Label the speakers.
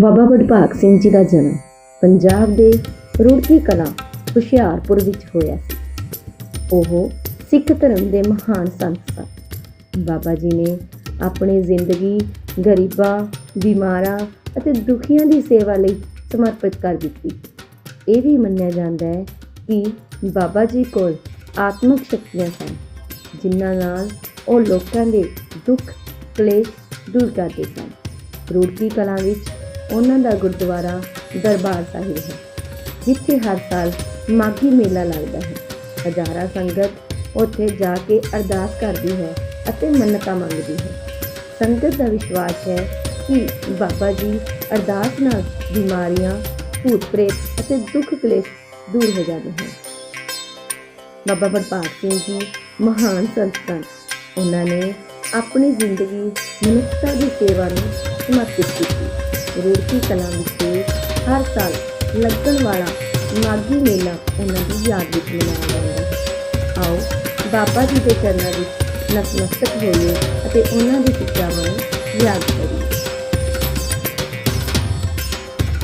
Speaker 1: ਬਾਬਾ ਵਡਭਾਗ ਸਿੰਘ ਜੀ ਦਾ ਜਨਮ ਪੰਜਾਬ ਦੇ ਰੁੜਕੀ ਕਲਾਂ, ਹੁਸ਼ਿਆਰਪੁਰ ਵਿੱਚ ਹੋਇਆ ਸੀ। ਉਹ ਸਿੱਖ ਧਰਮ ਦੇ ਮਹਾਨ ਸੰਤ ਸਨ। ਬਾਬਾ ਜੀ ਨੇ ਆਪਣੀ ਜ਼ਿੰਦਗੀ ਗਰੀਬਾਂ, ਬਿਮਾਰਾਂ ਅਤੇ ਦੁਖੀਆਂ ਦੀ ਸੇਵਾ ਲਈ ਸਮਰਪਿਤ ਕਰ ਦਿੱਤੀ। ਇਹ ਵੀ ਮੰਨਿਆ ਜਾਂਦਾ ਹੈ ਕਿ ਬਾਬਾ ਜੀ ਕੋਲ ਆਤਮਿਕ ਸ਼ਕਤੀਆਂ ਸਨ, ਜਿਨ੍ਹਾਂ ਨਾਲ ਉਹ ਲੋਕਾਂ ਦੇ ਦੁੱਖ, ਕਲੇਸ਼ ਦੂਰ ਕਰਦੇ ਸਨ। ਰੁੜਕੀ ਕਲਾਂ ਵਿੱਚ ਉਹਨਾਂ ਦਾ ਗੁਰਦੁਆਰਾ ਦਰਬਾਰ ਸਾਹਿਬ ਹੈ, ਜਿੱਥੇ ਹਰ ਸਾਲ ਮਾਘੀ ਮੇਲਾ ਲੱਗਦਾ ਹੈ। ਹਜ਼ਾਰਾਂ ਸੰਗਤ ਉੱਥੇ ਜਾ ਕੇ ਅਰਦਾਸ ਕਰਦੀ ਹੈ ਅਤੇ ਮੰਨਤਾਂ ਮੰਗਦੀ ਹੈ। ਸੰਗਤ ਦਾ ਵਿਸ਼ਵਾਸ ਹੈ ਕਿ ਬਾਬਾ ਜੀ ਅਰਦਾਸ ਨਾਲ ਬਿਮਾਰੀਆਂ, ਭੂਤ ਪ੍ਰੇਤ ਅਤੇ ਦੁੱਖ ਕਲੇਸ਼ ਦੂਰ ਹੋ ਜਾਂਦੇ ਹਨ। ਬਾਬਾ ਬਲਪਾਲ ਸਿੰਘ ਜੀ ਮਹਾਨ ਸੰਤ ਸਨ। ਉਹਨਾਂ ਨੇ ਆਪਣੀ ਜ਼ਿੰਦਗੀ ਮਨੁੱਖਤਾ ਦੀ ਸੇਵਾ ਨੂੰ ਸਮਰਪਿਤ ਕੀਤੀ। ਰੁੜਕੀ ਕਲਾਂ ਵਿਖੇ ਹਰ ਸਾਲ ਲੱਗਣ ਵਾਲਾ ਮਾਘੀ ਮੇਲਾ ਉਹਨਾਂ ਦੀ ਯਾਦ ਵਿੱਚ ਮਨਾਇਆ ਜਾਂਦਾ ਹੈ। ਆਓ ਬਾਬਾ ਜੀ ਦੇ ਚਰਨਾਂ ਵਿੱਚ ਨਤਮਸਤਕ ਹੋਈਏ ਅਤੇ ਉਹਨਾਂ ਦੀ ਸਿੱਖਿਆਵਾਂ